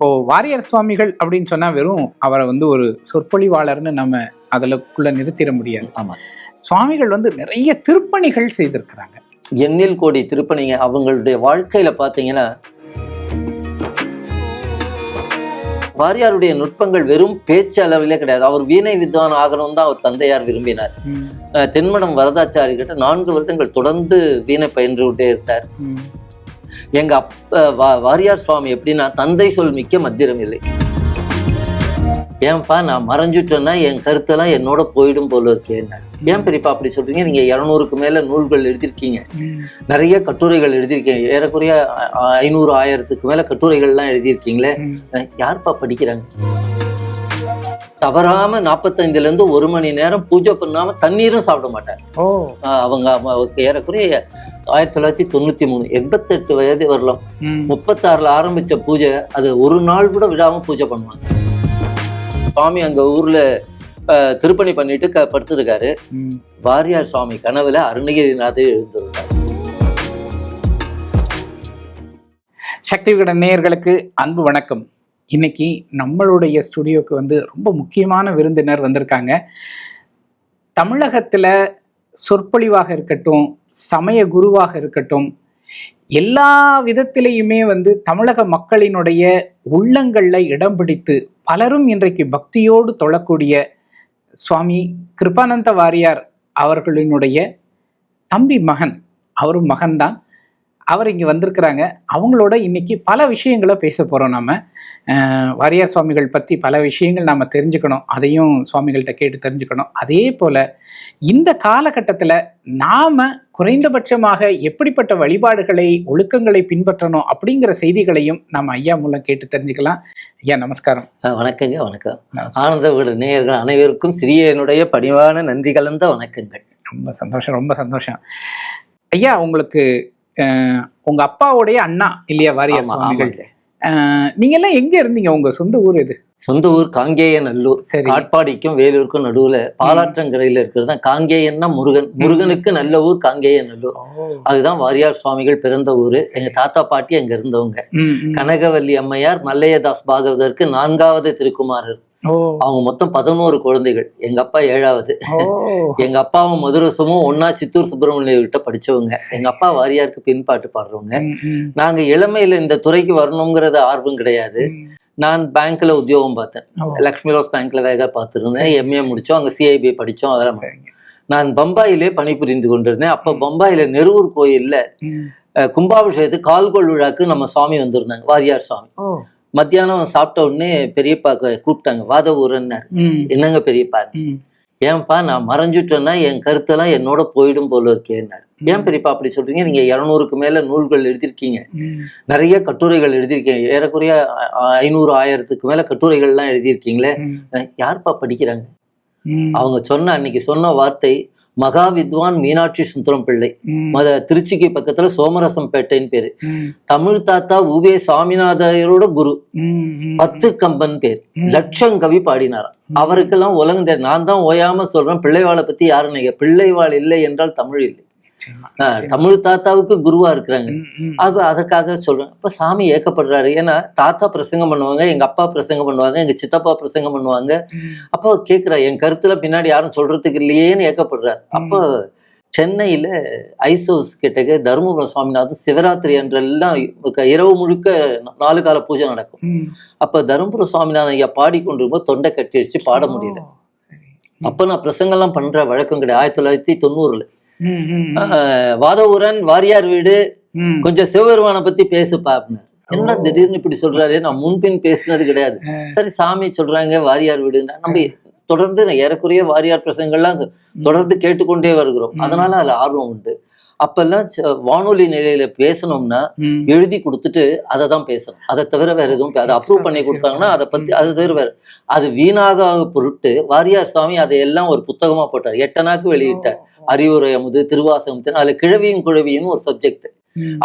இப்போ வாரியர் சுவாமிகள் அப்படின்னு சொன்னா வெறும் அவரை வந்து ஒரு சொற்பொழிவாளர்னு நம்ம அதுலக்குள்ள நிறுத்திட முடியாது. ஆமா. சுவாமிகள் வந்து நிறைய திருப்பணிகள் செய்திருக்கிறாங்க. எண்ணில் கோடி திருப்பணிங்க அவங்களுடைய வாழ்க்கையில பாத்தீங்கன்னா வாரியாருடைய நுட்பங்கள் வெறும் பேச்சு அளவிலே கிடையாது. அவர் வீணை வித்வான் ஆகணும் தான் அவர் தந்தையார் விரும்பினார். தென்மடம் வரதாச்சாரி கிட்ட நான்கு வருடங்கள் தொடர்ந்து வீணை பயின்று கொண்டே இருந்தார். எங்க அப்ப வாரியார் சுவாமி எப்படின்னா தந்தை சொல் மிக்க மத்திரம் இல்லை. ஏன்பா நான் மறைஞ்சிட்டேன்னா என் கருத்தெல்லாம் என்னோட போயிடும் போல இருக்கேன்னார் ஏன் பெரியப்பா அப்படி சொல்றீங்க? நீங்க இருநூறுக்கு மேல நூல்கள் எழுதியிருக்கீங்க. நிறைய கட்டுரைகள் எழுதியிருக்கீங்க. ஏறக்குறைய ஐநூறு ஆயிரத்துக்கு மேல கட்டுரைகள்லாம் எழுதியிருக்கீங்களே? யார்ப்பா படிக்கிறாங்க? தவறாம நாற்பத்தைந்துல இருந்து ஒரு மணி நேரம் பூஜை பண்ணாம தண்ணீரும் சாப்பிட அவங்க அவங்க ஏறக்குறைய ஆயிரத்தி தொள்ளாயிரத்தி தொண்ணூத்தி மூணு எண்பத்தெட்டு வயது வரலாம். முப்பத்தாறுல ஆரம்பிச்ச பூஜை அது ஒரு நாள் கூட விடாம பூஜை பண்ணுவாங்க. சுவாமி அங்க ஊர்ல திருப்பணி பண்ணிட்டு க படுத்திருக்காரு. ம். வாரியார் சுவாமி கனவுல அருணகிரிநாதர் எழுந்திருந்தார். சக்தி விகடன் நேயர்களுக்கு அன்பு வணக்கம். இன்னைக்கு நம்மளுடைய ஸ்டுடியோக்கு வந்து ரொம்ப முக்கியமான விருந்தினர் வந்திருக்காங்க. தமிழகத்தில் சொற்பொழிவாக இருக்கட்டும் சமய குருவாக இருக்கட்டும் எல்லா விதத்திலையுமே வந்து தமிழக மக்களினுடைய உள்ளங்களில் இடம் பிடித்து பலரும் இன்றைக்கு பக்தியோடு தொழக்கூடிய சுவாமி கிருபானந்த வாரியார் அவர்களினுடைய தம்பி மகன் அவரும் மகன்தான். அவர் இங்கே வந்திருக்கிறாங்க. அவங்களோட இன்னைக்கு பல விஷயங்களை பேச போகிறோம் நம்ம வாரியார் சுவாமிகள் பற்றி பல விஷயங்கள் நாம் தெரிஞ்சுக்கணும். அதையும் சுவாமிகள்கிட்ட கேட்டு தெரிஞ்சுக்கணும். அதே போல் இந்த காலகட்டத்தில் நாம் குறைந்தபட்சமாக எப்படிப்பட்ட வழிபாடுகளை ஒழுக்கங்களை பின்பற்றணும் அப்படிங்கிற செய்திகளையும் நம்ம ஐயா மூலம் கேட்டு தெரிஞ்சுக்கலாம். ஐயா நமஸ்காரம். வணக்கங்க வணக்கம். ஆனந்த விட நேயர்கள் அனைவருக்கும் சிறியனுடைய பணிவான நன்றி கலந்த வணக்கங்கள். ரொம்ப சந்தோஷம் ரொம்ப சந்தோஷம். ஐயா உங்களுக்கு உங்க அப்பாவுடைய அண்ணா இல்லையா வாரியார் சுவாமிகள்? நீங்க எல்லாம் எங்க இருந்தீங்க? உங்க சொந்த ஊர் எது? சொந்த ஊர் காங்கேய நல்லூர் சரி. காட்பாடிக்கும் வேலூருக்கும் நடுவுல பாலாற்றங்கரையில இருக்கிறது தான் காங்கேயன்னா முருகன். முருகனுக்கு நல்ல ஊர் காங்கேய நல்லூர். அதுதான் வாரியார் சுவாமிகள் பிறந்த ஊரு. எங்க தாத்தா பாட்டி அங்க இருந்தவங்க. கனகவல்லி அம்மையார் மல்லையதாஸ் பாகவதற்கு நான்காவது திருக்குமாரர். அவங்க மொத்தம் பதினோரு குழந்தைகள். எங்க அப்பா ஏழாவது. எங்க அப்பாவும் மதுரசமும் ஒன்னா சித்தூர் சுப்பிரமணிய கிட்ட படிச்சவங்க. எங்க அப்பா வாரியாருக்கு பின்பாட்டு பாடுறவங்க. நாங்க இளமையில இந்த துறைக்கு வரணுங்கிறது ஆர்வம் கிடையாது. நான் பேங்க்ல உத்தியோகம் பார்த்தேன். லக்ஷ்மி ரோஸ் பேங்க்ல வேலை பார்த்துருந்தேன். எம்ஏ முடிச்சோம். அங்க சிஐபி படிச்சோம். அதெல்லாம். நான் பம்பாயிலே பணிபுரிந்து கொண்டிருந்தேன். அப்ப பம்பாயில நெருவூர் கோயில்ல கும்பாபிஷேகத்துக்கு கால்கோள் விழாக்கு நம்ம சுவாமி வந்திருந்தாங்க. வாரியார் சுவாமி மத்தியானம் சாப்பிட்ட உடனே பெரியப்பா கூப்பிட்டாங்க வாத ஊரன்னாரு. என்னங்க பெரியப்பா. ஏன்பா நான் மறைஞ்சிட்டேன்னா என் கருத்தெல்லாம் என்னோட போயிடும் போல இருக்கேன்னாரு ஏன் பெரியப்பா அப்படி சொல்றீங்க? நீங்க இருநூறுக்கு மேல நூல்கள் எழுதியிருக்கீங்க. நிறைய கட்டுரைகள் எழுதியிருக்கீங்க. ஏறக்குறைய ஐநூறு ஆயிரத்துக்கு மேல கட்டுரைகள்லாம் எழுதியிருக்கீங்களே. யார்ப்பா படிக்கிறாங்க. அவங்க சொன்ன அன்னைக்கு சொன்ன வார்த்தை மகா வித்வான் மீனாட்சி சுந்தரம் பிள்ளை. மத திருச்சிக்கு பக்கத்துல சோமரசம் பேட்டைன்னு பேரு. தமிழ் தாத்தா உவே சாமிநாதையரோட குரு. பத்து கம்பன் பேர். லட்சம் கவி பாடினாராம் அவருக்கெல்லாம் உலகம் நான் தான் ஓயாம சொல்றேன் பிள்ளைவாளை பத்தி யாரும் நீங்க பிள்ளைவாள் இல்லை என்றால் தமிழ் இல்லை. தமிழ் தாத்தாவுக்கு குருவா இருக்கிறாங்க. அது அதுக்காக சொல்றேன். அப்ப சாமி ஏக்கப்படுறாரு. ஏன்னா தாத்தா பிரசங்கம் பண்ணுவாங்க எங்க அப்பா பிரசங்கம் பண்ணுவாங்க எங்க சித்தப்பா பிரசங்கம் பண்ணுவாங்க. அப்போ கேக்குறா என் கருத்துல பின்னாடி யாரும் சொல்றதுக்கு இல்லையேன்னு ஏக்கப்படுறாரு. அப்போ சென்னையில ஐஸ் ஹவுஸ் கிட்டக்க தருமபுரம் சுவாமிநாதன் சிவராத்திரி அன்றெல்லாம் இரவு முழுக்க நாலு கால பூஜை நடக்கும். அப்ப தருமபுரம் சுவாமிநாதன் ஐயா பாடிக்கொண்டிருக்கும்போது தொண்டை கட்டி அடிச்சு பாட முடியல. அப்ப நான் பிரசங்கம்லாம் பண்ற வழக்கம் கிடையாது. ஆயிரத்தி தொள்ளாயிரத்தி தொண்ணூறுல. வாதவூரன் வாரியார் வீடு. கொஞ்சம் சிவபெருமானை பத்தி பேசுப்பா அப்படின்னு என்ன. திடீர்னு இப்படி சொல்றாரு நான் முன்பின் பேசினது கிடையாது. சரி சாமி சொல்றாங்க வாரியார் வீடுன்னா நம்ம தொடர்ந்து ஏறக்குறைய வாரியார் பிரசங்கள்லாம் தொடர்ந்து கேட்டுக்கொண்டே வருகிறோம். அதனால அதுல ஆர்வம் உண்டு அப்பெல்லாம் வானொலி நிலையில பேசணும்னா. எழுதி கொடுத்துட்டு அதை தான் பேசணும். அதை தவிர வேற எதுவும் அதை அப்ரூவ் பண்ணி கொடுத்தாங்கன்னா அதை பத்தி அதை தவிர வேற அது வீணாக பொருட்டு வாரியார் சுவாமி அதை எல்லாம் ஒரு புத்தகமா போட்டார். எட்டனாக்கு வெளியிட்டார். அறிவுரை அமுது திருவாசகம் அதுல கிழவியும் குழவியும் ஒரு சப்ஜெக்ட்.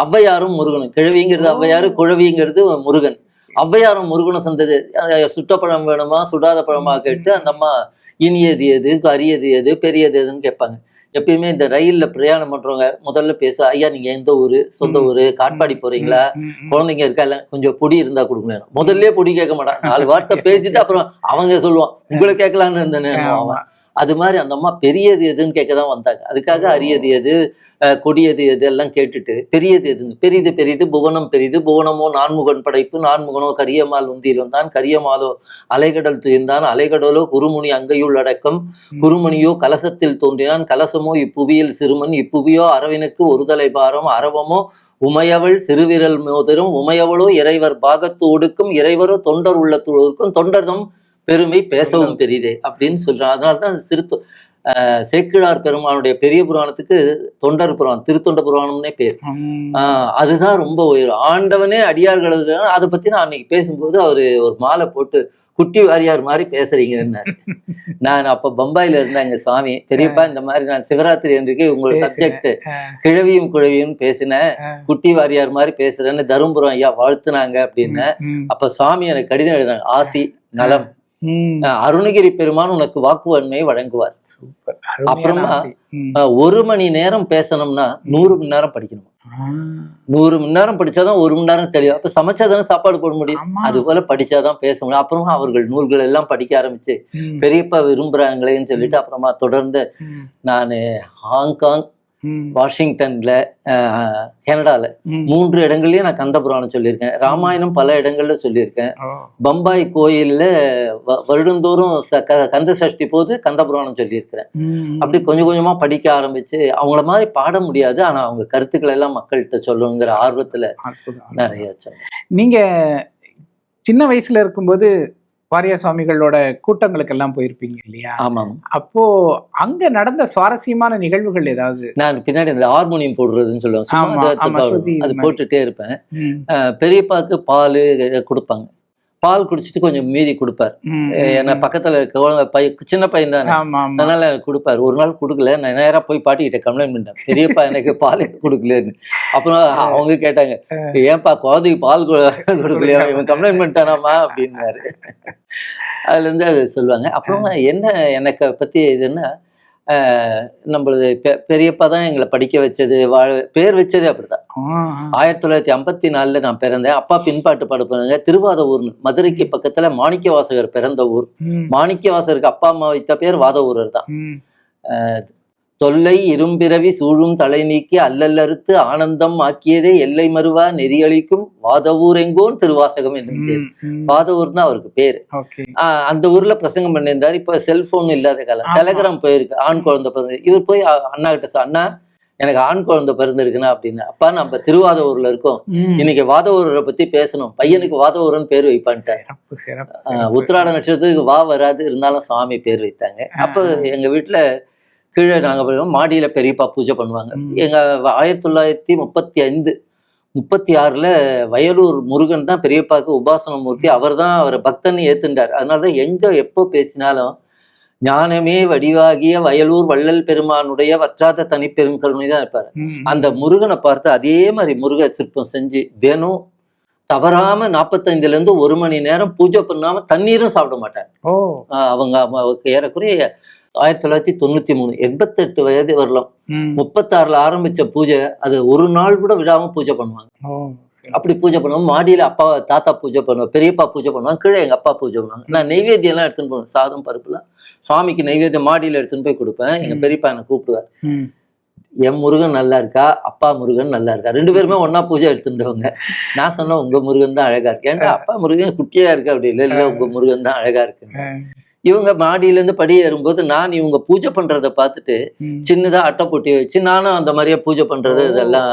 ஔவையாரும் முருகனும். கிழவிங்கிறது ஔவையாரு குழவிங்கிறது முருகன். ஔவையாரம் முருகனை சந்தது. அஹ் சுட்ட பழம் வேணுமா சுடாத பழமா கேட்டு அந்த அம்மா இனியது எது அரியது எது பெரியது எதுன்னு கேட்பாங்க. எப்பயுமே இந்த ரயில்ல பிரயாணம் பண்றவங்க முதல்ல பேச ஐயா நீங்க எந்த ஊரு சொந்த. ஊரு காட்பாடி போறீங்களா. குழந்தைங்க இருக்கா? இல்ல கொஞ்சம் பொடி இருந்தா கொடுங்களேன். முதல்லயே பொடி கேட்க மாட்டான். நாலு வார்த்தை பேசிட்டு அப்புறம் அவங்க சொல்லுவான் உங்களை கேட்கலான்னு இருந்தேன்னு ஆமா. அவன். அது மாதிரி அந்த அம்மா பெரியது எதுன்னு கேட்க தான் வந்தாங்க. அதுக்காக அரியது எது அஹ், கொடியது எது எல்லாம் கேட்டுட்டு பெரியது எதுன்னு பெரிது பெரிது புவனம் பெரிது புவனமோ நான்முகன் படைப்பு நான்முகனோ கரியமால் உந்தியில் வந்தான் கரியமாலோ அலைகடல் துயர்ந்தான் அலைகடலோ குருமுனி அங்கையுள் அடக்கம் குருமணியோ கலசத்தில் தோன்றினான் கலசமோ இப்புவியில் சிறுமன் இப்புவியோ அரவினுக்கு ஒருதலை பாரம் அரவமோ உமையவள் சிறுவிரல் மோதிரம் உமையவளோ இறைவர் பாகத்து ஒடுக்கும் இறைவரோ தொண்டர் உள்ளத்து ஒடுக்கும் தொண்டர்தம் பெருமை பேசவும் பெரிதே அப்படின்னு சொல்றான் அதனால தான் சிறுத்தொ சேக்கிழார் பெருமானுடைய பெரிய புராணத்துக்கு தொண்டர் புராணம் திருத்தொண்ட புராணம்னே பேர் அதுதான் ரொம்ப உயரம் ஆண்டவனே அடியார்கள். அதை பத்தி நான் அன்னைக்கு பேசும்போது அவரு ஒரு மாலை போட்டு குட்டி வாரியார் மாதிரி பேசுறீங்கன்னு நான் அப்ப பம்பாயில இருந்தேங்க சுவாமி பெரியப்பா இந்த மாதிரி நான் சிவராத்திரி அன்றைக்கு உங்களோட. சப்ஜெக்ட். கிழவியும் குழவியும் பேசினேன். குட்டி வாரியார் மாதிரி பேசுறேன்னு தருமபுரம் ஐயா வாழ்த்துனாங்க அப்படின்னு. அப்ப சுவாமி எனக்கு கடிதம் எழுதினாங்க ஆசி நலம் அருணகிரி பெருமான் உனக்கு வாக்குவன்மையை வழங்குவார் அப்புறமா, ஒரு மணி நேரம் பேசணும்னா நூறு மணி நேரம் படிக்கணும். நூறு மணி நேரம் படிச்சாதான் ஒரு மணி நேரம் தெளிவு அப்ப சமைச்சாதானே சாப்பாடு போட முடியும். அது போல படிச்சாதான் பேச முடியும் அப்புறமா அவர்கள் நூல்கள் எல்லாம் படிக்க ஆரம்பிச்சு. பெரியப்பா விரும்புறாங்களேன்னு சொல்லிட்டு அப்புறமா தொடர்ந்து. நான் ஹாங்காங். வாஷிங்டன்ல கனடால. மூன்று இடங்கள்லயும் நான் கந்த புராணம் சொல்லியிருக்கேன் ராமாயணம் பல இடங்கள்ல சொல்லியிருக்கேன். பம்பாய் கோயில்ல வருடந்தோறும் கந்த சஷ்டி போது கந்த புராணம் சொல்லியிருக்கிறேன். அப்படி கொஞ்சம் கொஞ்சமா படிக்க ஆரம்பிச்சு அவங்கள மாதிரி பாட முடியாது ஆனா அவங்க கருத்துக்களை எல்லாம் மக்கள்கிட்ட சொல்லணுங்கிற ஆர்வத்துல. நிறைய நீங்க சின்ன வயசுல இருக்கும்போது வாரியா சுவாமிகளோட கூட்டங்களுக்கெல்லாம் போயிருப்பீங்க இல்லையா? ஆமாம். அப்போ அங்க நடந்த சுவாரஸ்யமான நிகழ்வுகள் ஏதாவது? நான் பின்னாடி இந்த ஹார்மோனியம் போடுறதுன்னு சொல்லுவேன் அது. போட்டுட்டே இருப்பேன். பெரியப்பாக்கு பால் கொடுப்பாங்க. பால் குடிச்சிட்டு கொஞ்சம் மீதி கொடுப்பார். என்ன பக்கத்துல குழந்தை பையன் சின்ன பையன் தானே அதனால எனக்கு கொடுப்பாரு. ஒரு நாள் கொடுக்கல நான் நேரா போய் பாட்டிக்கிட்ட கம்ப்ளைண்ட் பண்ணிட்டேன். பெரியப்பா எனக்கு பால் கொடுக்கலன்னு. அப்புறம் அவங்க கேட்டாங்க ஏன்பா குழந்தைக்கு பால் கொடுக்கலையா? இவன் கம்ப்ளைண்ட் பண்ணிட்டானாமா அப்படின்னாரு. அதுல இருந்து அது சொல்லுவாங்க. அப்புறமா என்ன எனக்கு பத்தி இதுன்னா நம்மளது பெ- பெரியப்பா தான் எங்களை படிக்க வச்சது வாழ பேர் வச்சதே அப்படிதான். ஆயிரத்தி தொள்ளாயிரத்தி ஐம்பத்தி நாலுல நான் பிறந்தேன் அப்பா பின்பாட்டு பாடு பண்ணுங்க திருவாதவூர்னு மதுரைக்கு பக்கத்துல மாணிக்க வாசகர் பிறந்த ஊர். மாணிக்க வாசகருக்கு அப்பா அம்மா வைத்த பேர் வாதவூரர் தான் ம். தொல்லை இரும்பிறவி சூழும் தலை நீக்கி அல்லல்லறுத்து ஆனந்தம் ஆக்கியதே எல்லை மறுவா நெறியளிக்கும் வாதவூர் எங்கோன் திருவாசகம் என்னும். ம். வாதவூர் தான் அவருக்கு பேரு. அந்த ஊர்ல பிரசங்கம் பண்ணியிருந்தாரு. இப்ப செல்போன் இல்லாத காலம். டெலகிராம் போயிருக்கு. ஆண் குழந்தை பிறந்து. இவர் போய் அண்ணா கிட்ட அண்ணா எனக்கு ஆண் குழந்தை பிறந்திருக்குண்ணா அப்படின்னு. அப்பா நம்ம திருவாதவூர்ல இருக்கோம். இன்னைக்கு வாதவூரை பத்தி பேசணும். பையனுக்கு வாதவூரன் பேர் வைப்பான்ட்டார். உத்திராட நட்சத்திரத்துக்கு வா வராது இருந்தாலும் சுவாமி பேர் வைத்தாங்க. அப்ப எங்க வீட்டுல கீழே நாங்க போய் மாடியில பெரியப்பா பூஜை பண்ணுவாங்க. ம். எங்க வ- ஆயிரத்தி தொள்ளாயிரத்தி முப்பத்தி ஐந்து முப்பத்தி ஆறுல வயலூர் முருகன் தான் பெரியப்பாக்கு உபாசன மூர்த்தி அவர் தான் அவரை பக்தன் ஏத்துண்டார். அதனாலதான் எங்க எப்போ பேசினாலும் ஞானமே வடிவாகிய வயலூர் வள்ளல் பெருமானுடைய வற்றாத தனிப்பெரும் கருணை தான் இருப்பாரு. அந்த முருகனை பார்த்து அதே மாதிரி முருக சிற்பம் செஞ்சு தினம் தவறாம நாற்பத்தைந்துல இருந்து ஒரு மணி நேரம் பூஜை பண்ணாம தண்ணீரும் சாப்பிட மாட்டார். அவங்க ஏறக்குறைய ஆயிரத்தி தொள்ளாயிரத்தி தொண்ணூத்தி மூணு எண்பத்தெட்டு வயது வரலாம். முப்பத்தாறுல ஆரம்பிச்ச பூஜை அது ஒரு நாள் கூட விடாம பூஜை பண்ணுவாங்க. அப்படி பூஜை பண்ணுவோம் மாடியில அப்பா தாத்தா பூஜை பண்ணுவோம் பெரியப்பா பூஜை பண்ணுவாங்க கீழே எங்க அப்பா பூஜை பண்ணுவாங்க நான் நெய்வேத்தியம் எல்லாம் எடுத்துன்னு போவேன் சாதம் பருப்புலாம் சுவாமிக்கு நெய்வேத்தியம் மாடியில எடுத்துன்னு போய் கொடுப்பேன் எங்க. பெரியப்பா என்னை கூப்பிடுவார் ம். என் முருகன் நல்லா இருக்கா? அப்பா முருகன் நல்லா இருக்கா? ரெண்டு பேருமே ஒண்ணா பூஜை எடுத்துட்டவங்க. நான் சொன்னேன் உங்க முருகன் தான் அழகா இருக்கு. ஏன்டா அப்பா முருகன் குட்டியா இருக்கு? அப்படி இல்லை இல்ல உங்க முருகன் தான் அழகா இருக்கு. இவங்க மாடியில இருந்து படி ஏறும்போது நான் இவங்க பூஜை பண்றத பார்த்துட்டு ம். சின்னதா அட்டை பொட்டி வச்சு நானும் அந்த மாதிரியே பூஜை பண்றது. இதெல்லாம்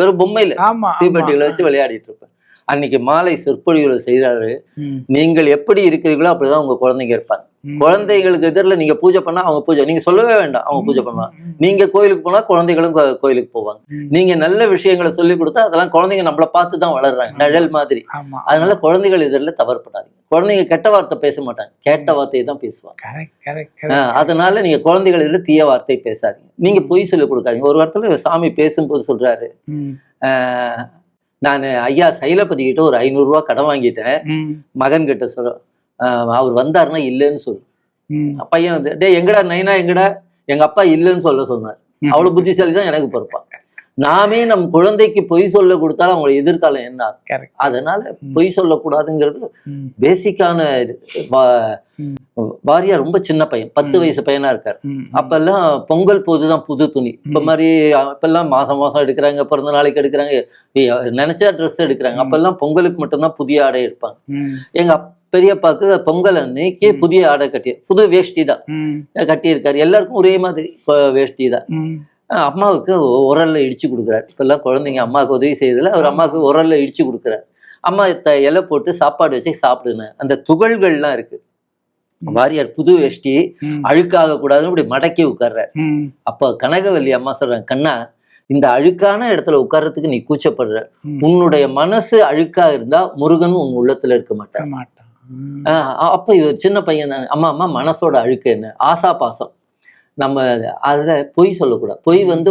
வெறும் பொம்மையில. தீப்பெட்டிகளை வச்சு விளையாடிட்டு இருப்பேன். அன்னைக்கு மாலை சொற்பொழிவுல செய்யறாரு ம். நீங்கள் எப்படி இருக்கிறீர்களோ அப்படிதான் உங்க குழந்தைங்க இருப்பாங்க. குழந்தைகளுக்கு எதிரில் நீங்க பூஜை பண்ணா அவங்க பூஜை நீங்க சொல்லவே வேண்டாம் அவங்க பூஜை பண்ணுவாங்க. நீங்க கோயிலுக்கு போனா குழந்தைகளும் கோயிலுக்கு போவாங்க. நீங்க நல்ல விஷயங்களை சொல்லி கொடுத்தா அதெல்லாம் குழந்தைங்க நம்மள பார்த்து தான் வளர்றாங்க நிழல் மாதிரி. அதனால குழந்தைகள் எதிரில் தவறுப்படாதீங்க குழந்தைங்க கெட்ட வார்த்தை பேச மாட்டாங்க. கேட்ட வார்த்தையை தான் பேசுவாங்க. அதனால நீங்க குழந்தைகள் எதிரில் தீய வார்த்தை பேசாதீங்க. நீங்க பொய் சொல்லி கொடுக்காதீங்க. ஒரு வாரத்துல சாமி பேசும்போது சொல்றாரு. ஆஹ் நான் ஐயா சைலபதி கிட்ட ஒரு ஐநூறு ரூபாய் கடன் வாங்கிட்டேன். மகன் கிட்ட சொல்ல அவர் வந்தாருன்னா இல்லைன்னு சொல்லு பையன் வந்து டேய் எங்கடா நைனா எங்கடா? எங்க அப்பா இல்லைன்னு சொல்ல சொன்னார். அவ்வளவு புத்திசாலி தான் எனக்கு பொறுப்பா. நாமே நம் குழந்தைக்கு பொய் சொல்ல கொடுத்தாலும் அவங்களோட எதிர்காலம் என்ன. அதனால. பொய் சொல்லக்கூடாதுங்கிறது பேசிக்கான இது. வாரியா ரொம்ப சின்ன பையன் பத்து. வயசு பையனா இருக்காரு. அப்பெல்லாம் பொங்கல் போதுதான் புது துணி. இப்ப. மாதிரி அப்பெல்லாம் மாசம் மாசம் எடுக்கிறாங்க பிறந்த நாளைக்கு எடுக்கிறாங்க. நினைச்சா ட்ரெஸ் எடுக்கிறாங்க. அப்பெல்லாம் பொங்கலுக்கு மட்டும்தான் புதிய ஆடை எடுப்பாங்க. எங்க பெரியப்பாக்கு பொங்கல் அன்னைக்கு. புதிய ஆடை கட்டி புது வேஷ்டி தான். கட்டியிருக்காரு. எல்லாருக்கும் ஒரே மாதிரி வேஷ்டி தான். அம்மாவுக்கு உரல்ல இடிச்சு கொடுக்குறாரு. இப்பெல்லாம் குழந்தைங்க அம்மாவுக்கு உதவி செய்யறதுல அவர் அம்மாவுக்கு உரல்ல இடிச்சு கொடுக்குறாரு. அம்மா த இலை போட்டு சாப்பாடு வச்சு சாப்பிடுங்க. அந்த துகள்கள்லாம் இருக்கு. வாரியார் புது வேஷ்டி அழுக்காக கூடாதுன்னு இப்படி மடக்கி உட்கார்றாரு. ம், அப்ப கனகவல்லி அம்மா சொல்றாங்க கண்ணா இந்த அழுக்கான இடத்துல உட்கார்றதுக்கு நீ கூச்சப்படுற. உன்னுடைய மனசு அழுக்கா இருந்தா முருகன் உன் உள்ளத்துல இருக்க மாட்டார். மாட்டான். அப்ப இவர் சின்ன பையன் அம்மா அம்மா மனசோட அழுக்கு என்ன? ஆசா பாசம். நம்ம அதுல பொய் சொல்லக்கூடாது. பொய் வந்து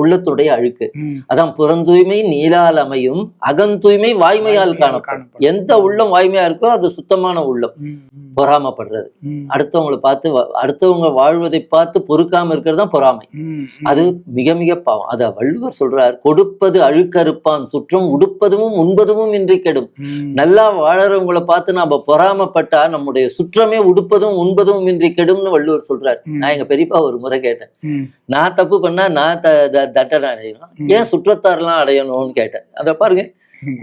உள்ளத்துடைய அழுக்கு. அதான் புறந்தூய்மை நீலால் அமையும் அகந்தூய்மை வாய்மையால் காணப்படும். எந்த உள்ளம் வாய்மையா இருக்கோ அது சுத்தமான உள்ளம். பொறாமப்படுறது. அடுத்தவங்களை பார்த்து அடுத்தவங்க வாழ்வதை பார்த்து பொறுக்காம இருக்கிறது தான் பொறாமை. அது மிக மிக பாவம். அத வள்ளுவர் சொல்றார் கொடுப்பது அழுக்கறுப்பான் சுற்றம் உடுப்பதும் உண்பதும் இன்றி கெடும். நல்லா வாழறவங்கள பார்த்து நாம பொறாமப்பட்டா நம்முடைய சுற்றமே உடுப்பதும் உண்பதும் இன்றி கெடும்னு வள்ளுவர் சொல்றார். நான் எங்க பெரியப்பா ஒரு முறை கேட்டேன். நான் தப்பு பண்ணா நான் தண்டனை அடையணும். ஏன் சுற்றத்தாரெல்லாம் அடையணும்னு கேட்டேன். அத பாருங்க.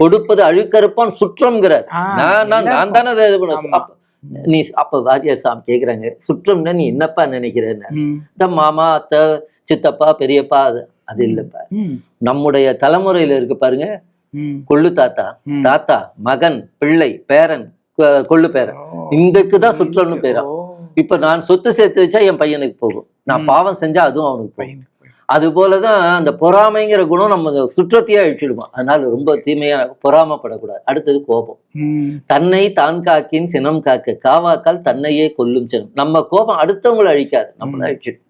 கொடுப்பது அழுக்கறுப்பான் சுற்றம்ங்கிறார். நான் நான் தானே இது பண்ண நீ அப்ப வாத்தியார் சாமி கேக்குறாங்க. சுற்றம்னா நீ என்னப்பா நினைக்கிறேன்னு. இந்த மாமா அத்தை சித்தப்பா பெரியப்பா அது அது இல்லப்பா. நம்முடைய தலைமுறையில இருக்கு பாருங்க. கொள்ளு தாத்தா. தாத்தா மகன் பிள்ளை பேரன் கொள்ளு பேரன். இந்தக்கு தான் சுற்றம்னு பேரா. இப்ப நான் சொத்து சேர்த்து வச்சா என் பையனுக்கு போகும். நான். பாவம் செஞ்சா அதுவும் அவனுக்கு போகும். அது போலதான் அந்த பொறாமைங்கிற குணம் நம்ம சுற்றத்தையே அழிச்சிடுமா. அதனால ரொம்ப தீமையா பொறாமப்படக்கூடாது. அடுத்தது கோபம். தன்னை தான் காக்கின் சினம் காக்க. காவாக்கால் தன்னையே கொல்லும் சினம். நம்ம கோபம் அடுத்தவங்களை அழிக்காது. நம்மள. அழிச்சிடும்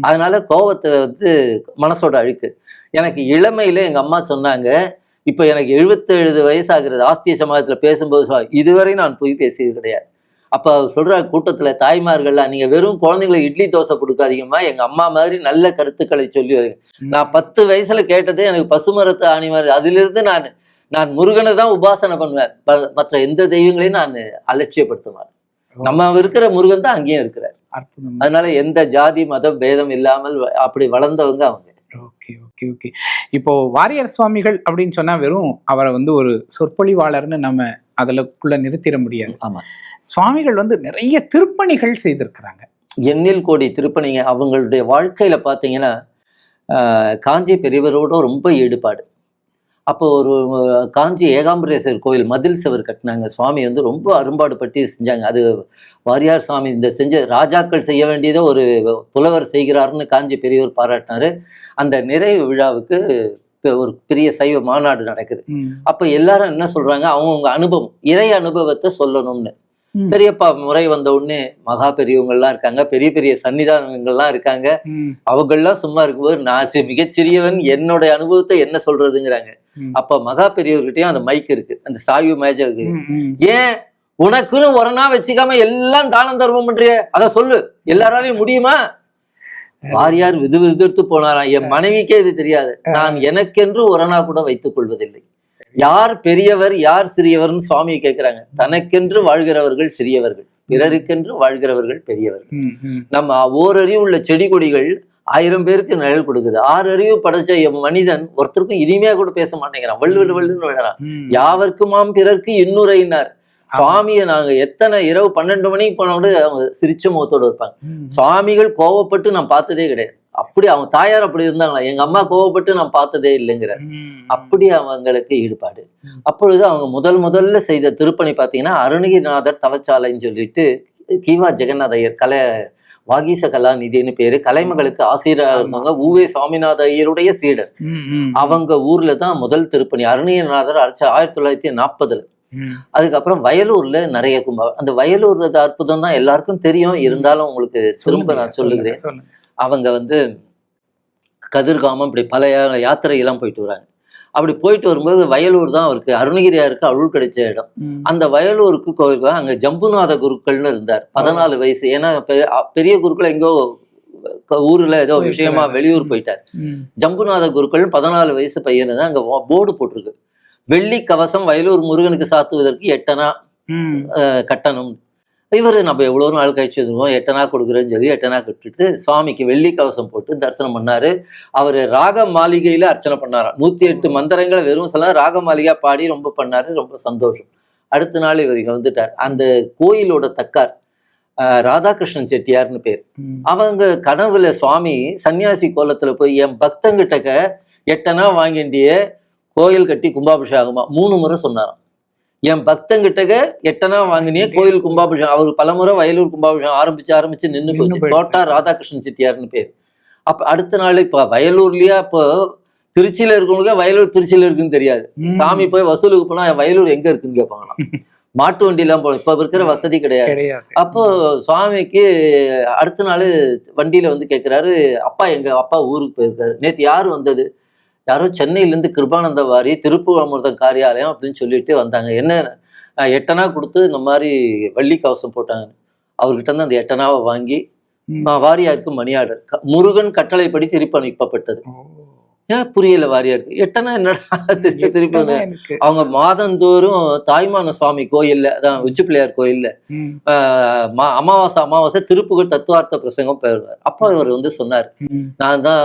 அதனால கோபத்தை வந்து மனசோட அழுக்கு. எனக்கு இளமையில எங்க அம்மா சொன்னாங்க இப்ப எனக்கு எழுபத்தேழு வயசாகிறது ஆஸ்திய சமாஜத்துல பேசும்போது சொல்லுவாங்க, இதுவரை நான் பொய் பேசியது கிடையாது. அப்ப அவர் சொல்ற கூட்டத்துல தாய்மார்கள்லாம் நீங்க வெறும் குழந்தைங்களை இட்லி தோசை கொடுக்காதீங்கம்மா எங்க அம்மா மாதிரி நல்ல கருத்துக்களை சொல்லி வரீங்க. நான் பத்து வயசுல கேட்டதே எனக்கு பசுமரத்து ஆணி மாதிரி. அதிலிருந்து நான் நான் முருகனை தான் உபாசனை பண்ணுவேன். மற்ற எந்த தெய்வங்களையும் நான் அலட்சியப்படுத்த மாட்டேன் நம்ம இருக்கிற முருகன் தான் அங்கேயும் இருக்கிறார். அதனால எந்த ஜாதி மதம் பேதம் இல்லாமல் அப்படி வளர்ந்தவங்க அவங்க. ஓகே ஓகே ஓகே இப்போ வாரியார் சுவாமிகள் அப்படின்னு சொன்னா வெறும் அவரை வந்து ஒரு சொற்பொழிவாளர்னு நம்ம அதுலக்குள்ள நிறுத்திட முடியாது. ஆமா. சுவாமிகள் வந்து நிறைய திருப்பணிகள் செய்திருக்கிறாங்க. எண்ணில் கோடி திருப்பணிங்க. அவங்களுடைய வாழ்க்கையில பார்த்தீங்கன்னா ஆஹ், காஞ்சி பெரியவரோட ரொம்ப ஈடுபாடு. அப்போ ஒரு காஞ்சி ஏகாம்பரேஸ்வரர் கோயில் மதில் சுவர் கட்டினாங்க. சுவாமி வந்து ரொம்ப அரும்பாடு பட்டு செஞ்சாங்க. அது வாரியார் சுவாமி இந்த செஞ்ச ராஜாக்கள் செய்ய வேண்டியதை ஒரு புலவர் செய்கிறாருன்னு காஞ்சி பெரியவர் பாராட்டினாரு. அந்த நிறைவு விழாவுக்கு ஒரு பெரிய சைவ மாநாடு நடக்குது. அப்ப எல்லாரும் என்ன சொல்றாங்க? அவங்கவுங்க அனுபவம் இறை அனுபவத்தை சொல்லணும்னு. பெரியப்பா முறை வந்த உடனே மகா பெரியவங்கள்லாம் இருக்காங்க. பெரிய பெரிய சன்னிதானங்கள்லாம் இருக்காங்க. அவங்கெல்லாம் சும்மா இருக்கும்போது நான் மிகச்சிறியவன். என்னுடைய அனுபவத்தை என்ன சொல்றதுங்கிறாங்க. அப்ப மகா பெரியவர்கிட்டயும் அந்த மைக் இருக்கு. அந்த சாயு மேஜருக்கு ம், ம். ஏன் உனக்குன்னு ஒரு நாள் வச்சுக்காம எல்லாம் தானம் தர்மம் பண்றிய? அத சொல்லு. எல்லாராலையும் முடியுமா? வாரியார் விது விதிர்த்து போனாராம். என் மனைவிக்கே இது தெரியாது. நான் எனக்கென்று ஒரு நாள் கூட வைத்துக் கொள்வதில்லை. யார் பெரியவர் யார் சிறியவர்னு சுவாமியை கேட்கிறாங்க தனக்கென்று வாழ்கிறவர்கள் சிறியவர்கள். பிறருக்கென்று வாழ்கிறவர்கள் பெரியவர்கள். நம்ம ஓரறிவு உள்ள செடி கொடிகள் ஆயிரம் பேருக்கு நிழல் கொடுக்குது. ஆறு அறிவு படைச்ச எம் மனிதன் ஒருத்தருக்கும் இனிமையா கூட பேச மாட்டேங்கிறான். வள்ளு வள்ளு வள்ளுன்னு விழறான். யாவர்க்குமாம் பிறர்க்கு இன்னுரையினார். சுவாமியை நாங்க எத்தனை இரவு பன்னெண்டு மணிக்கு போனா கூட அவங்க சிரிச்ச முகத்தோட இருப்பாங்க. சுவாமிகள் கோவப்பட்டு நான் பார்த்ததே கிடையாது. அப்படி அவங்க தாயார் அப்படி இருந்தாங்களா? எங்க அம்மா கோவப்பட்டு நான் பார்த்ததே இல்லைங்கிற. அப்படி அவங்களுக்கு ஈடுபாடு. அப்பொழுது அவங்க முதல் முதல்ல செய்த திருப்பணி பார்த்தீங்கன்னா அருணகிரிநாதர் தவச்சாலைன்னு சொல்லிட்டு கீவா ஜெகநாத ஐயர் கலை வாகீச கலாநிதினு பேரு. கலைமகளுக்கு ஆசிரியராக இருந்தவங்க ஊவே சுவாமிநாத ஐயருடைய சீடர். அவங்க ஊர்ல தான் முதல் திருப்பணி. அருணகிரிநாதர் அடிச்ச ஆயிரத்தி தொள்ளாயிரத்தி நாற்பதுல. அதுக்கப்புறம் வயலூர்ல நிறைய கும்பம் அந்த வயலூர் அற்புதம் தான் எல்லாருக்கும் தெரியும். இருந்தாலும் உங்களுக்கு திரும்ப நான் சொல்லுகிறேன். அவங்க வந்து கதிர்காமம் இப்படி பல யாத்திரையெல்லாம் போயிட்டு வராங்க. அப்படி போயிட்டு வரும்போது வயலூர் தான் அவருக்கு அருணகிரியாருக்கு அருள் கிடைச்ச இடம். அந்த வயலூருக்கு கோவில் அங்க ஜம்புநாத குருக்கள்னு இருந்தார். பதினாலு வயசு. ஏன்னா பெரிய குருக்கள் எங்கோ ஊர்ல ஏதோ விஷயமா. வெளியூர் போயிட்டார். ஜம்புநாத குருக்கள் பதினாலு வயசு பையனு தான் அங்க போர்டு போட்டிருக்கு. வெள்ளி கவசம் வயலூர் முருகனுக்கு சாத்துவதற்கு எட்டனா கட்டணம் இவர் நம்ம எவ்வளோ நாள் கழிச்சு வந்துருவோம் எட்டனா கொடுக்குறேன்னு சொல்லி எட்டனா கட்டிட்டு சுவாமிக்கு வெள்ளி கவசம் போட்டு தரிசனம் பண்ணாரு. அவர் ராக மாளிகையில அர்ச்சனை பண்ணாராம். நூத்தி எட்டு மந்திரங்களை வெறும் சொல்ல ராக மாளிகையா பாடி ரொம்ப பண்ணாரு. ரொம்ப சந்தோஷம். அடுத்த நாள் இவர் இங்க வந்துட்டார். அந்த கோயிலோட தக்கார் ராதாகிருஷ்ணன் செட்டியார்னு பேர். அவங்க கனவுல சுவாமி சன்னியாசி கோலத்துல போய் என் பக்தங்கிட்டக்க எட்டனா வாங்கிண்டிய கோயில் கட்டி கும்பாபிஷேகமா மூணு முறை சொன்னாராம். என் பக்தங்கிட்டக்க எட்டனா வாங்கினிய கோயில் கும்பாபிஷேகம். அவர் பலமுறை வயலூர் கும்பாபிஷேகம் ஆரம்பிச்சு ஆரம்பிச்சு நின்னு நின்னு போச்சு. தோட்டா ராதாகிருஷ்ணன் செட்டியார்னு பேர். அப்ப அடுத்த நாள் இப்ப வயலூர்லயா இப்போ திருச்சியில இருக்கவங்களுக்கு வயலூர் திருச்சியில இருக்குன்னு தெரியாது. சாமி போய் வசூலுக்கு போனா வயலூர் எங்க இருக்குன்னு கேட்பாங்களாம். மாட்டு வண்டிலாம் போல இப்ப இருக்கிற வசதி கிடையாது. கிடையாது. அப்போ சுவாமிக்கு அடுத்த நாள் வண்டியில வந்து கேட்குறாரு அப்பா எங்க அப்பா ஊருக்கு போயிருக்காரு. நேத்து யார் வந்தது? யாரோ சென்னையிலேருந்து கிருபானந்த வாரி திருப்பூர் அமிர்தம் காரியாலயம் அப்படின்னு சொல்லிட்டு வந்தாங்க. என்ன எட்டனா கொடுத்து இந்த மாதிரி வள்ளி கவசம் போட்டாங்க அவர்கிட்ட இருந்து அந்த எட்டனாவை வாங்கி வாரியாருக்கு மணி ஆர்டர் க- முருகன் கட்டளைப்படி திருப்பி அனுப்பப்பட்டது. ஏன் புரியல வாரியாருக்கு எட்டனா என்னடா திருப்பி. அவங்க மாதந்தோறும் தாய்மான சுவாமி கோயில்ல அதான் உச்சி பிள்ளையார் கோயில்ல அமாவாசை அமாவாசை திருப்புகழ் தத்துவார்த்த பிரசங்கம் பெறுவார் அப்போ அவர் வந்து சொன்னார். நான் தான்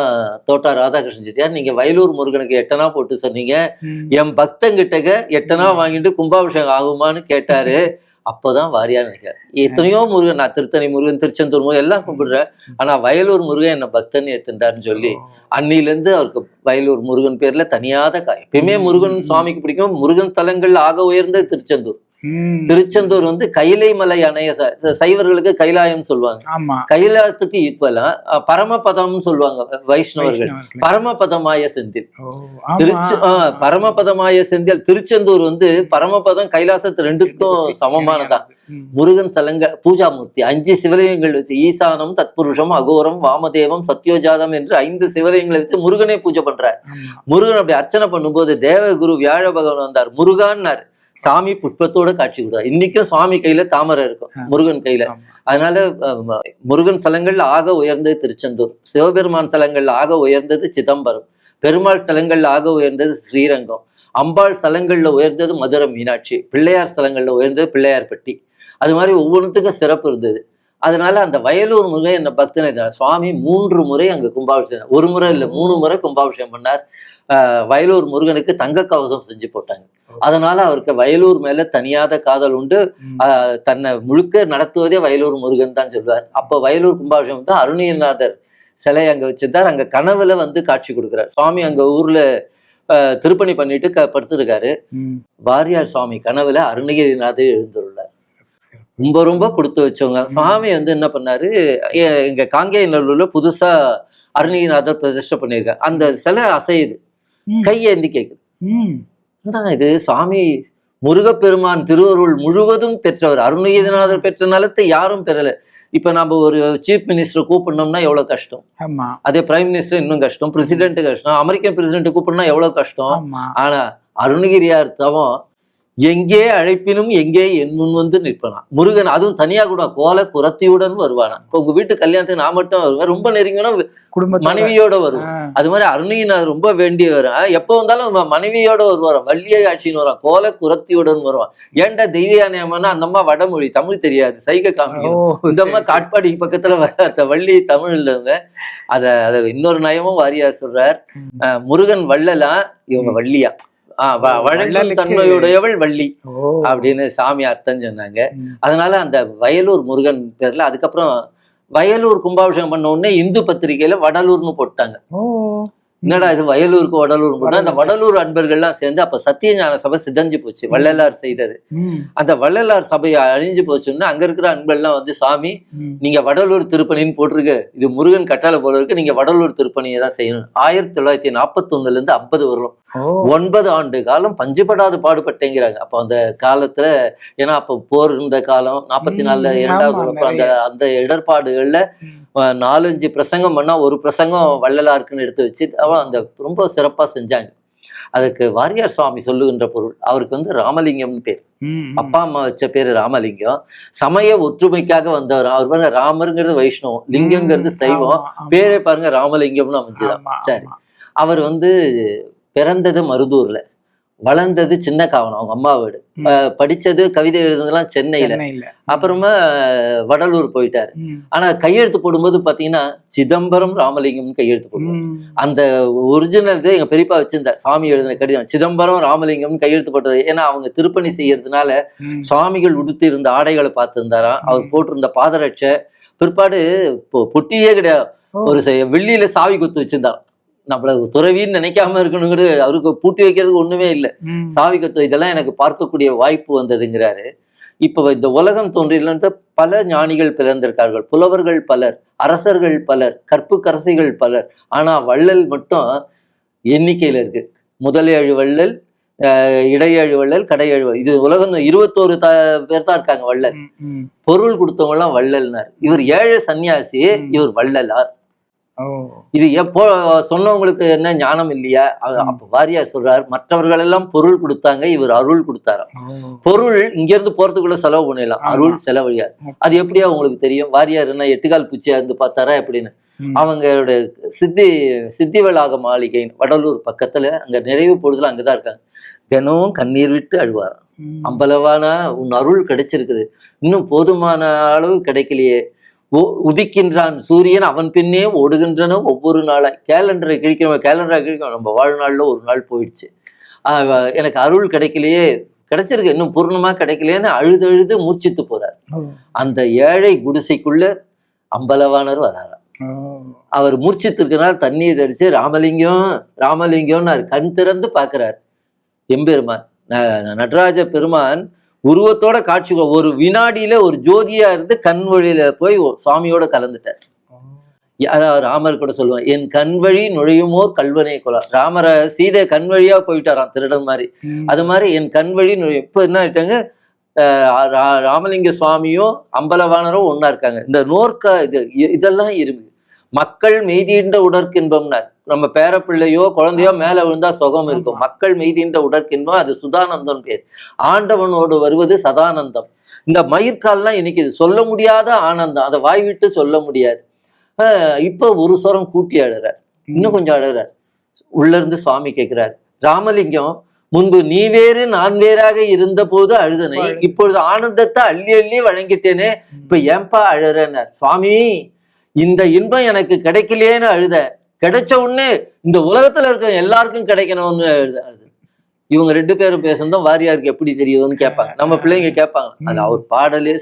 தோட்டா ராதாகிருஷ்ணன் செட்டியார் நீங்க வயலூர் முருகனுக்கு எட்டனா போட்டு சொன்னீங்க. என் பக்தங்கிட்டக எட்டனா வாங்கிட்டு கும்பாபிஷேகம் ஆகுமான்னு கேட்டாரு. அப்போதான் வாரியார் நினைக்கிறார். எத்தனையோ முருகன் நான் திருத்தணி முருகன் திருச்செந்தூர் முருகன் எல்லாம் கும்பிடுறேன் ஆனா வயலூர் முருகன் என்ன பக்தன் ஏத்துண்டாருன்னு சொல்லி அன்னில இருந்து அவருக்கு வயலூர் முருகன் பேர்ல தனியாத கா எப்பயுமே முருகன் சுவாமிக்கு பிடிக்கும். முருகன் தலங்கள் ஆக உயர்ந்த திருச்செந்தூர். திருச்செந்தூர் வந்து கைலை மலை அணைய சைவர்களுக்கு கைலாயம் சொல்லுவாங்க. கைலாயத்துக்கு ஈக்குவலா அஹ், பரமபதம்னு சொல்லுவாங்க வைஷ்ணவர்கள். பரமபதமாய செந்தில். திருச்சு பரமபதமாய செந்தில். திருச்செந்தூர் வந்து பரமபதம் கைலாசத்து ரெண்டுத்துக்கும் சமமானதா? ம். முருகன் சலங்க பூஜாமூர்த்தி அஞ்சு சிவலிங்கங்கள் வச்சு ஈசானம் தத்புருஷம் அகோரம் வாமதேவம் சத்யோஜாதம் என்று ஐந்து சிவலிங்கங்களை வச்சு முருகனே பூஜை பண்றார். முருகன் அப்படி அர்ச்சனை பண்ணும்போது தேவகுரு வியாழ பகவான் வந்தார். முருகான்னார். சாமி புஷ்பத்தோட காட்சி கொடுத்தார் இன்னைக்கும் சுவாமி கையில தாமரை இருக்கும். முருகன் கையில. அதனால முருகன் ஸ்தலங்கள்ல ஆக உயர்ந்தது திருச்செந்தூர். சிவபெருமான் ஸ்தலங்கள்ல ஆக உயர்ந்தது சிதம்பரம். பெருமாள் ஸ்தலங்கள்ல ஆக உயர்ந்தது ஸ்ரீரங்கம். அம்பாள் ஸ்தலங்கள்ல உயர்ந்தது மதுரை மீனாட்சி. பிள்ளையார் ஸ்தலங்கள்ல உயர்ந்தது பிள்ளையார்பட்டி. அது மாதிரி ஒவ்வொன்றுத்துக்கும் சிறப்பு இருந்தது. அதனால அந்த வயலூர் முருகன் என்ன பக்தனை சுவாமி மூன்று முறை அங்க கும்பாபிஷேகம் ஒரு முறை இல்லை மூணு முறை கும்பாபிஷேகம் பண்ணார். ஆஹ் வயலூர் முருகனுக்கு தங்க கவசம் செஞ்சு போட்டாங்க. அதனால அவருக்கு வயலூர் மேல தனியாத காதல் உண்டு. தன்னை முழுக்க நடத்துவதே வயலூர் முருகன் தான் சொல்வார். அப்போ வயலூர் கும்பாபிஷேகம் தான் அருணியநாதர் சிலை அங்க வச்சிருந்தார். அங்க கனவுல வந்து காட்சி கொடுக்குறார். சுவாமி அங்க ஊர்ல திருப்பணி பண்ணிட்டு க படுத்திருக்காரு. வாரியார் சுவாமி கனவுல அருணகிரிநாதர் எழுந்துள்ளார். ரொம்ப ரொம்ப கொடுத்து வச்சவங்க. சுவாமி வந்து என்ன பண்ணாரு? எங்க காங்கேய நல்லூர்ல புதுசா அருணகிரிநாதர் பிரதிஷ்டை பண்ணியிருக்காரு. அந்த சிலை அசையுது. கையேந்தி கேக்குது. இது? சுவாமி முருகப்பெருமான் திருவருள் முழுவதும் பெற்றவர். அருணகிரிநாதர் பெற்ற நலத்தை யாரும் பெறல. இப்ப நம்ம ஒரு சீஃப் மினிஸ்டர் கூப்பிடணும்னா எவ்வளவு கஷ்டம்? அதே பிரைம் மினிஸ்டர் இன்னும் கஷ்டம். பிரசிடென்ட் கஷ்டம். அமெரிக்கன் பிரசிடென்ட் கூப்பிடணும்னா எவ்வளவு கஷ்டம்? ஆனா அருணகிரியார் தவம் எங்கே அழைப்பினும் எங்கே என் முன் வந்து நிற்பனா? முருகன் அதுவும் தனியா கூட கோல குரத்தியுடன் வருவானா? இப்போ உங்க வீட்டு கல்யாணத்துக்கு நான் மட்டும் வருவேன். ரொம்ப நெருங்கினா குடும்பத்தோட. மனைவியோட ஆ. அது மாதிரி அருணகிரிநாதர் ரொம்ப வேண்டியவர். ஆ, எப்போ வந்தாலும் மனைவியோட வருவார்? வள்ளியை ஆட்சின்னு வருவான் கோல குரத்தியுடன் வருவான். ஏன்டா தெய்வயானியம்னா அந்த அம்மா வடமொழி தமிழ் தெரியாது. சைகை காமிக்கும் இந்த அம்மா சரி. காட்பாடி பக்கத்துல வர வள்ளி தமிழ் இல்லவங்க அத அத இன்னொரு நயமும் வாரியார் சொல்றார். முருகன் வள்ளலா இவங்க வள்ளியா? ஆஹ் வ- ஓ, வழங்கும் வள்ளலுக்கு- தன்மையுடையவள் வள்ளி. அப்படின்னு சாமி அர்த்தம் சொன்னாங்க. அதனால அந்த வயலூர் முருகன் பேர்ல அதுக்கப்புறம் வயலூர் கும்பாபிஷேகம் பண்ண உடனே இந்து பத்திரிகையில வடலூர்னு போட்டாங்க. என்னடா இது வயலூருக்கு வடலூர் போட்டா அந்த வடலூர். அன்பர்கள்லாம் சேர்ந்து அப்ப சத்தியஞான சபை சிதஞ்சு போச்சு வள்ளலார் செய்தது. அந்த வள்ளலார் சபை அழிஞ்சு போச்சுன்னா அங்க இருக்கிற அன்பெல்லாம் வந்து சாமி. நீங்க வடலூர் திருப்பணின்னு போட்டிருக்கு. இது முருகன் கட்டளை போல இருக்கு. நீங்க வடலூர் திருப்பணியை தான் செய்யணும். ஆயிரத்தி தொள்ளாயிரத்தி நாற்பத்தி ஒண்ணுல இருந்து ஐம்பது வரலும் ஓ. ஒன்பது ஆண்டு காலம் பஞ்சுபடாது பாடுபட்டேங்கிறாங்க. அப்போ அந்த காலத்துல ஏன்னா அப்போ போர் இருந்த காலம் நாற்பத்தி நாலுல இரண்டாவது அந்த அந்த இடர்பாடுகள்ல நாலஞ்சு பிரசங்கம் பண்ணா ஒரு பிரசங்கம் வள்ளலாருக்குன்னு எடுத்து வச்சு அவன் அந்த ரொம்ப சிறப்பா செஞ்சாங்க. அதுக்கு வாரியார் சுவாமி சொல்லுகின்ற பொருள் அவருக்கு வந்து ராமலிங்கம்னு பேர். அப்பா அம்மா வச்ச பேரு ராமலிங்கம். சமய ஒற்றுமைக்காக வந்தவர் அவர் பாருங்க ராமருங்கிறது வைஷ்ணவம் லிங்கங்கிறது ம், சைவம். பேரே பாருங்க ராமலிங்கம்னு அமைஞ்சுதான். சரி. அவர் வந்து பிறந்தது மருதூர்ல. வளர்ந்தது சின்ன காவனம் அவங்க அம்மா வீடு. படிச்சது கவிதை எழுதுனதெல்லாம் சென்னையில. சென்னையில. அப்புறமா வடலூர் போயிட்டாரு. ஆனா கையெழுத்து போடும்போது பாத்தீங்கன்னா சிதம்பரம் ராமலிங்கம்னு கையெழுத்து போடுவார். ம், அந்த ஒரிஜினல் இது எங்க பெரியப்பா வச்சிருந்தார் சாமி எழுதின கடிதம். சிதம்பரம் ராமலிங்கம்னு கையெழுத்து போட்டது. ஏன்னா அவங்க திருப்பணி செய்யறதுனால. சுவாமிகள் உடுத்தி இருந்த ஆடைகளை பார்த்திருந்தாராம் அவர் போட்டிருந்த பாதரட்சை. பிற்பாடு பொட்டியே கிடையாது. ஒரு வெள்ளியில சாவி குத்து வச்சிருந்தான் நம்மள துறவின்னு நினைக்காம இருக்கணுங்கிறது அவருக்கு பூட்டி வைக்கிறதுக்கு ஒண்ணுமே இல்லை. சாவி கத்து இதெல்லாம் எனக்கு பார்க்கக்கூடிய வாய்ப்பு வந்ததுங்கிறாரு இப்ப இந்த உலகம் தோன்றிலிருந்து பல ஞானிகள் பிறந்திருக்கார்கள் புலவர்கள் பலர் அரசர்கள் பலர் கற்புக்கரசிகள் பலர் ஆனா வள்ளல் மட்டும் எண்ணிக்கையில இருக்கு முதலேழு வள்ளல் இடையேழு வள்ளல் கடையேழு வள்ளல். இது உலகம் இருபத்தோரு த பேர் தான் இருக்காங்க வள்ளல். பொருள் கொடுத்தவங்க எல்லாம் வள்ளல்னார் இவர் ஏழை சன்னியாசி. இவர் வள்ளலார். இது எப்போ சொன்னவங்களுக்கு என்ன ஞானம் இல்லையா. அப்ப வாரியார் சொல்றார். மற்றவர்கள் எல்லாம் பொருள் கொடுத்தாங்க இவர் அருள் கொடுத்தாராம். பொருள் இங்க இருந்து போறதுக்குள்ள செலவு பண்ணிடலாம். அருள் செலவழியாது. அது எப்படியா உங்களுக்கு தெரியும்? வாரியார் என்ன எட்டுக்கால் பூச்சியா இருந்து பார்த்தாரா எப்படின்னு. அவங்களோட சித்தி சித்திவளாக மாளிகை வடலூர் பக்கத்துல அங்க நிறைவு பொழுதுல அங்கதான் இருக்காங்க. தினமும் கண்ணீர் விட்டு அழுவாராம். ம். அம்பலவானா உன் அருள் கிடைச்சிருக்குது. இன்னும் போதுமான அளவு கிடைக்கலையே. உதிக்கின்றான் சூரியன் அவன் பின்னே ஓடுகின்றன ஒவ்வொரு நாளாய் கேலண்டரை கிழிக்கிறவன் கேலண்டரை கிழிக்கிறோம் நம்ம வாழ்நாள்ல ஒரு நாள் போயிடுச்சு. எனக்கு அருள் கிடைக்கலையே கிடைச்சிருக்கு இன்னும் பூர்ணமா கிடைக்கலையேன்னு அழுது அழுது மூச்சித்து போறார். அந்த ஏழை குடிசைக்குள்ள அம்பலவாணர் வராராம். அவர் மூர்ச்சித்து இருக்கனால தண்ணீர் தடிச்சு ராமலிங்கம் ராமலிங்கம்னு கண் திறந்து பார்க்கிறார். எம்பெருமான் நடராஜ பெருமான் உருவத்தோட காட்சி ஒரு வினாடியில ஒரு ஜோதியா இருந்து கண் வழியில போய் சுவாமியோட கலந்துட்டார். அதாவது ராமர் கூட சொல்லுவான் என் கண் வழி நுழையுமோர் கல்வனை கொலா. ராமரை சீதை கண் வழியா போயிட்டாராம் திருடன் மாதிரி. அது மாதிரி என் கண் வழி நுழையும். இப்போ என்ன ஆயிட்டாங்க? ராமலிங்க சுவாமியும் அம்பலவாணரும் ஒண்ணா இருக்காங்க. இந்த நோர்க்க இது இதெல்லாம் இருக்கு மக்கள் மெய்தீண்ட உடற்கின்பம்னார். நம்ம பேரப்பிள்ளையோ குழந்தையோ மேல விழுந்தா சுகம் இருக்கும். மக்கள் மெய்தீண்ட உடற்கின்பம் அது சுதானந்தம் பேர். ஆண்டவனோடு வருவது சதானந்தம். இந்த மயிர்கால்லாம் இன்னைக்கு சொல்ல முடியாத ஆனந்தம். அதை வாய் விட்டு சொல்ல முடியாது. ஆஹ் இப்ப ஒரு சொரம் கூட்டி அழுறார். இன்னும் கொஞ்சம் அழுறார். உள்ள இருந்து சுவாமி கேட்கிறார் ராமலிங்கம் முன்பு நீ வேறு நான் வேறாக இருந்த போது அழுதனை இப்பொழுது ஆனந்தத்தை அள்ளி அள்ளி வழங்கிட்டேனே. இப்ப ஏன்பா அழுறேன்னார். சுவாமி இந்த இன்பம் எனக்கு கிடைக்கலையேன்னு அழுத. கிடைச்ச உடனே இந்த உலகத்துல இருக்க எல்லாருக்கும் கிடைக்கணும்னு அழுது இவங்க ரெண்டு பேரும் பேசுனதும் வாரியாருக்கு எப்படி தெரியும்னு கேட்பாங்க. நம்ம பிள்ளைங்க கேட்பாங்க. அது அவர் பாடலே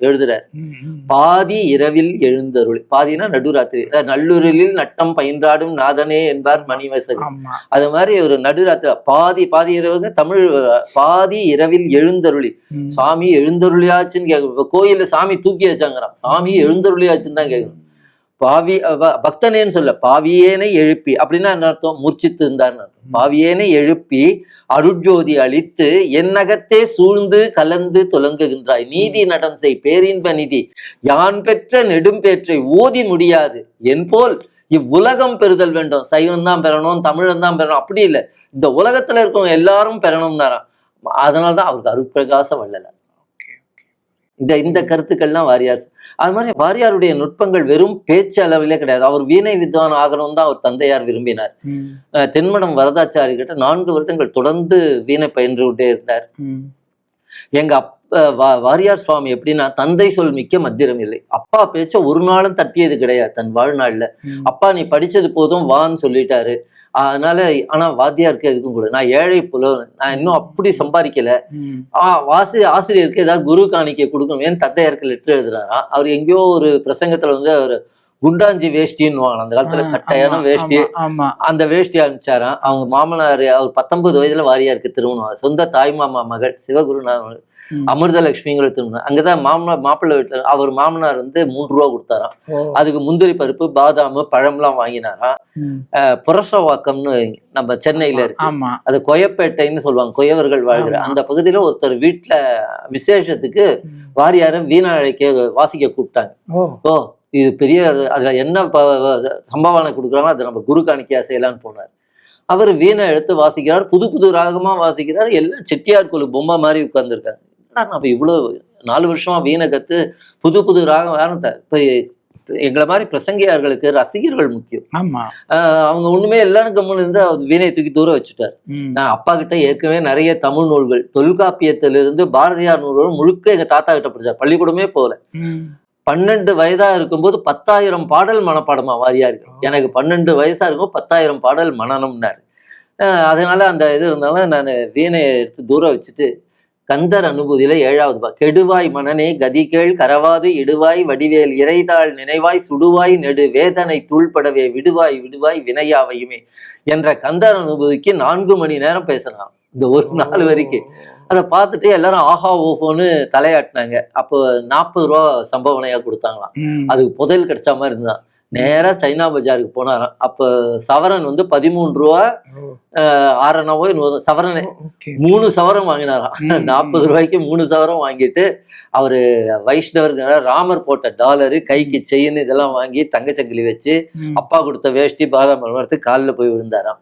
எழுதுறார் ம். பாதி இரவில் எழுந்தருள். பாதினா நடுராத்திரி. நல்லுருளில் நட்டம் பயின்றாடும் நாதனே என்பார் மணிவசகர் ஆமா. அது மாதிரி ஒரு நடுராத்திரி. பாதி பாதி இரவுங்க தமிழ் பாதி இரவில் எழுந்தருளி. சாமி எழுந்தருளியாச்சுன்னு கேட்க இப்ப கோயில்ல சாமி தூக்கி வச்சாங்கறான். சாமி எழுந்தருளியாச்சுன்னு தான் கேட்கணும் பாவி பக்தனேன்னு சொல்ல பாவியேனை எழுப்பி அப்படின்னா என்ன அர்த்தம்? மூர்ச்சித்து இருந்தார்னு அர்த்தம். பாவியேனை எழுப்பி அருட்ஜோதி அளித்து என்னகத்தே சூழ்ந்து கலந்து துலங்குகின்றாய். நீதி நடம் செய் பேரின்ப நிதி. யான் பெற்ற நெடும்பேற்றை ஓதி முடியாது. என் போல் இவ்வுலகம் பெறுதல் வேண்டும். சைவம் தான் பெறணும் தமிழன் தான் பெறணும். அப்படி இல்லை. இந்த உலகத்துல இருக்கவங்க எல்லாரும் பெறணும்னாராம். அதனாலதான் அவருக்கு அருட்பிரகாச வள்ளல இந்த இந்த கருத்துக்கள்லாம் வாரியார் அது மாதிரி வாரியாருடைய நுட்பங்கள் வெறும் பேச்சு அளவிலே கிடையாது. அவர் வீணை வித்வான் ஆகணும் தான் அவர் தந்தையார் விரும்பினார். தென்மடம் வரதாச்சாரி கிட்ட நான்கு வருடங்கள் தொடர்ந்து வீணை பயின்று கொண்டே இருந்தார். எங்க அப்ப வாரியார் சுவாமி எப்படின்னா தந்தை சொல் மிக்க மத்திரம் இல்லை. அப்பா பேச்ச ஒரு நாளும் தட்டியது கிடையாது தன் வாழ்நாள்ல. அப்பா நீ படிச்சது போதும் வான்னு சொல்லிட்டாரு. அதனால ஆனா வாத்தியாருக்கு எதுக்கும் கூட நான் ஏழை புலவன் நான் இன்னும் அப்படி சம்பாதிக்கல. வாசி ஆசிரியருக்கு ஏதாவது குரு காணிக்கை கொடுக்கணும் ஏன் தந்தையாருக்கு லெட்டர் எழுதுறாராம் அவர் எங்கேயோ ஒரு பிரசங்கத்துல வந்து அவர் குண்டாஞ்சி வேஷ்டின்னு அந்த காலத்துல கட்டையான வேஷ்டி. அந்த வேஷ்டி அனுப்பிச்சாராம். அவங்க மாமனார் அவர் பத்தொன்பது வயதுல வாரியாருக்கு திருமணம். சொந்த தாய் மாமா மகள் சிவகுருநாதன். அமிர்தலட்சுமிங்கிற திருமணம் அங்கதான் மாமனார் மாப்பிள்ளை வீட்டுல அவர் மாமனார் வந்து மூன்று ரூபா கொடுத்தாராம். அதுக்கு முந்திரி பருப்பு பாதாம் பழம்லாம் வாங்கினாராம். ம். அஹ் புரசவாக்கம்னு நம்ம சென்னையில இருக்கு. அது கொயப்பேட்டைன்னு சொல்லுவாங்க கொயவர்கள் வாழ்கிற. அந்த பகுதியில ஒருத்தர் வீட்டுல விசேஷத்துக்கு ம். வாரியார வீணா அழைக்க வாசிக்க கூப்பிட்டாங்க. ஓ. இது பெரிய அது- அதுல என்ன சம்பாவனை கொடுக்குறாங்களோ அதை நம்ம குரு காணிக்கையா செய்யலாம்னு போனார். அவர் வீணை எடுத்து வாசிக்கிறார் புது புது ராகமா வாசிக்கிறார் எல்லாம் செட்டியார் குழு பொம்மை மாதிரி உட்கார்ந்துருக்காரு. நம்ம இவ்வளவு நாலு வருஷமா வீணை கத்து புது புது ராகம் த- இப்ப எங்களை மாதிரி பிரசங்கியார்களுக்கு ரசிகர்கள் முக்கியம். அவங்க ஒண்ணுமே எல்லாரும் கம்முன்னு இருந்து அவர் வீணையை தூக்கி தூரம் வச்சுட்டார். நான் அப்பா கிட்ட ஏற்கனவே நிறைய தமிழ் நூல்கள் தொல்காப்பியத்திலிருந்து பாரதியார் நூல்கள் முழுக்க எங்க தாத்தா கிட்ட படிச்சார். பள்ளிக்கூடமே போகல. பன்னெண்டு வயதா இருக்கும்போது பத்தாயிரம் பாடல் மனப்பாடமா வாரியா இருக்கு. எனக்கு பன்னெண்டு வயசா இருக்கும் பத்தாயிரம் பாடல் மனநம்னாரு அதனால அந்த இது இருந்தாலும் நான் வீணையை எடுத்து தூரம் வச்சுட்டு கந்தர் அனுபூதியில ஏழாவது பா கெடுவாய் மனனே கதிகேள் கரவாது இடுவாய் வடிவேல் இறைதாள் நினைவாய் சுடுவாய் நெடு வேதனை தூள்படவே விடுவாய் விடுவாய் வினையாவையுமே என்ற கந்தர் அனுபூதிக்கு நான்கு மணி நேரம் பேசினான். இந்த ஒரு நாள் வரைக்கும். அதை பார்த்துட்டு எல்லாரும் ஆஹா ஓஹோன்னு தலையாட்டினாங்க. அப்போ நாற்பது ரூபா சம்பவனையா கொடுத்தாங்களாம். அதுக்கு புதையல் கிடைச்ச மாதிரி இருந்தான். நேரா சைனா பஜாருக்கு போனாராம். அப்ப சவரன் வந்து பதிமூணு ரூபா ஆறனாவோ சவரன். மூணு சவரம் வாங்கினாராம். நாற்பது ரூபாய்க்கு மூணு சவரம் வாங்கிட்டு அவரு வைஷ்ணவருக்கு ராமர் போட்ட டாலரு கைக்கு செயின் இதெல்லாம் வாங்கி தங்கச்சங்கிலி வச்சு. அப்பா கொடுத்த வேஷ்டி பாதாம் பழம் காலில் போய் விழுந்தாராம்.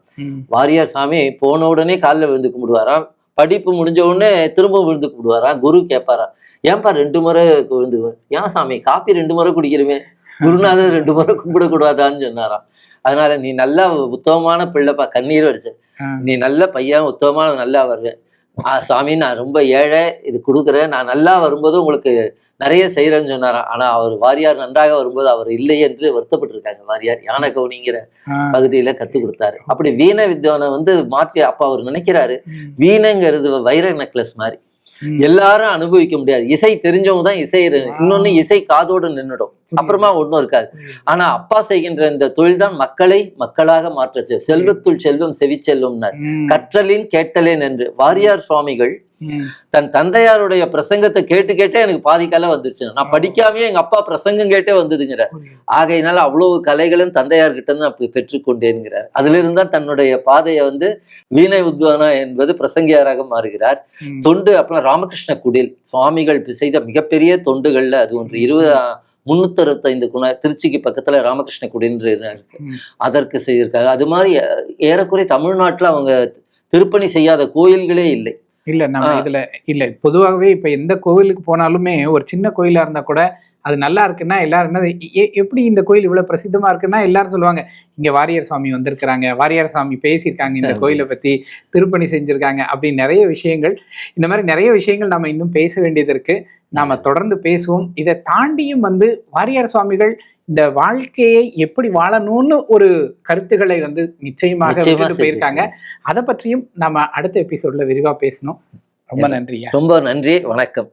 வாரியார் சாமி போன உடனே காலில் விழுந்து கும்பிடுவாராம். படிப்பு முடிஞ்ச உடனே திரும்ப விழுந்து கும்பிடுவாராம். குரு கேட்பாராம். ஏன்பா ரெண்டு முறை விழுந்து ஏன் சாமி காப்பி ரெண்டு முறை குடிக்கிறமே குருநாதர் ரெண்டு முறை கும்பிடக்கூடாதான்னு சொன்னாராம் அதனால நீ நல்லா உத்தமமான பிள்ளைப்பா கண்ணீர் வடிச்ச ஆ. நீ நல்ல பையன் உத்தமமான நல்லா வருவ ஆ சாமி நான் ரொம்ப ஏழை இது கொடுக்குறேன் நான் நல்லா வரும்போது உங்களுக்கு நிறைய செய்யறேன்னு சொன்னாராம் ஆனா அவர் வாரியார் நன்றாக வரும்போது அவர் இல்லை என்று வருத்தப்பட்டு இருக்காங்க வாரியார் யானை கவுனிங்கிற. பகுதியில கத்து கொடுத்தாரு அப்படி வீணை வித்வானை வந்து மாற்றி அப்ப அவர் நினைக்கிறாரு. வீணைங்கிறது வைர நெக்லஸ் மாதிரி. எல்லாரும் அனுபவிக்க முடியாது. இசை தெரிஞ்சவங்க தான் இசை இன்னொன்னு இசை காதோடு நின்னுடும். அப்புறமா ஒண்ணும் இருக்காது. ஆனா அப்பா செய்கின்ற இந்த தொழில் தான் மக்களை மக்களாக மாற்றச்சு. செல்வத்துள் செல்வம் செவிச்செல்வம்னார். ம். கற்றலின் கேட்டலேன் என்று வாரியார் சுவாமிகள். தன் தந்தையாருடைய பிரசங்கத்தை கேட்டு கேட்டே எனக்கு பாதி கலை வந்துருச்சு நான் படிக்காமயே எங்க அப்பா பிரசங்கம் கேட்டே வந்ததுங்கிறார். ஆகையினால அவ்வளவு கலைகளும் தந்தையார்கிட்ட இருந்து நான் பெ- பெற்றுக்கொண்டேன்கிறார். அதுல இருந்தா தன்னுடைய பாதையை வந்து வீணை உத்வானா என்பது பிரசங்கியாராக மாறுகிறார். தொண்டு அப்புறம் ராமகிருஷ்ண குடில் சுவாமிகள் செய்த மிகப்பெரிய தொண்டுகள்ல அது ஒன்று. இருபது முன்னூத்தி அறுபத்தைந்து குண திருச்சிக்கு பக்கத்துல ராமகிருஷ்ண குடின்ற இருக்கு. அதற்கு செய்திருக்காங்க. அது மாதிரி ஏறக்குறைய தமிழ்நாட்டுல அவங்க திருப்பணி செய்யாத கோயில்களே இல்லை. இல்ல நம்ம. இதுல இல்ல பொதுவாகவே இப்ப எந்த கோவிலுக்கு போனாலுமே ஒரு சின்ன கோயிலா இருந்தா கூட அது நல்லா இருக்குன்னா எல்லாரும் என்ன எப்படி இந்த கோயில் இவ்வளவு பிரசித்தமா இருக்குன்னா எல்லாரும் சொல்லுவாங்க இங்க வாரியார் சுவாமி வந்திருக்கிறாங்க வாரியார் சுவாமி பேசியிருக்காங்க இந்த கோயிலை பத்தி திருப்பணி செஞ்சிருக்காங்க அப்படி நிறைய விஷயங்கள் இந்த மாதிரி நிறைய விஷயங்கள் நம்ம இன்னும் பேச வேண்டியது இருக்கு நாம தொடர்ந்து பேசுவோம். இதை தாண்டியும் வந்து வாரியார் சுவாமிகள் இந்த வாழ்க்கையை எப்படி வாழணும்னு ஒரு கருத்துக்களை வந்து நிச்சயமாக போயிருக்காங்க. அதை பற்றியும் நாம அடுத்த எபிசோட்ல விரிவா பேசணும். ரொம்ப நன்றியா ரொம்ப நன்றி. வணக்கம்.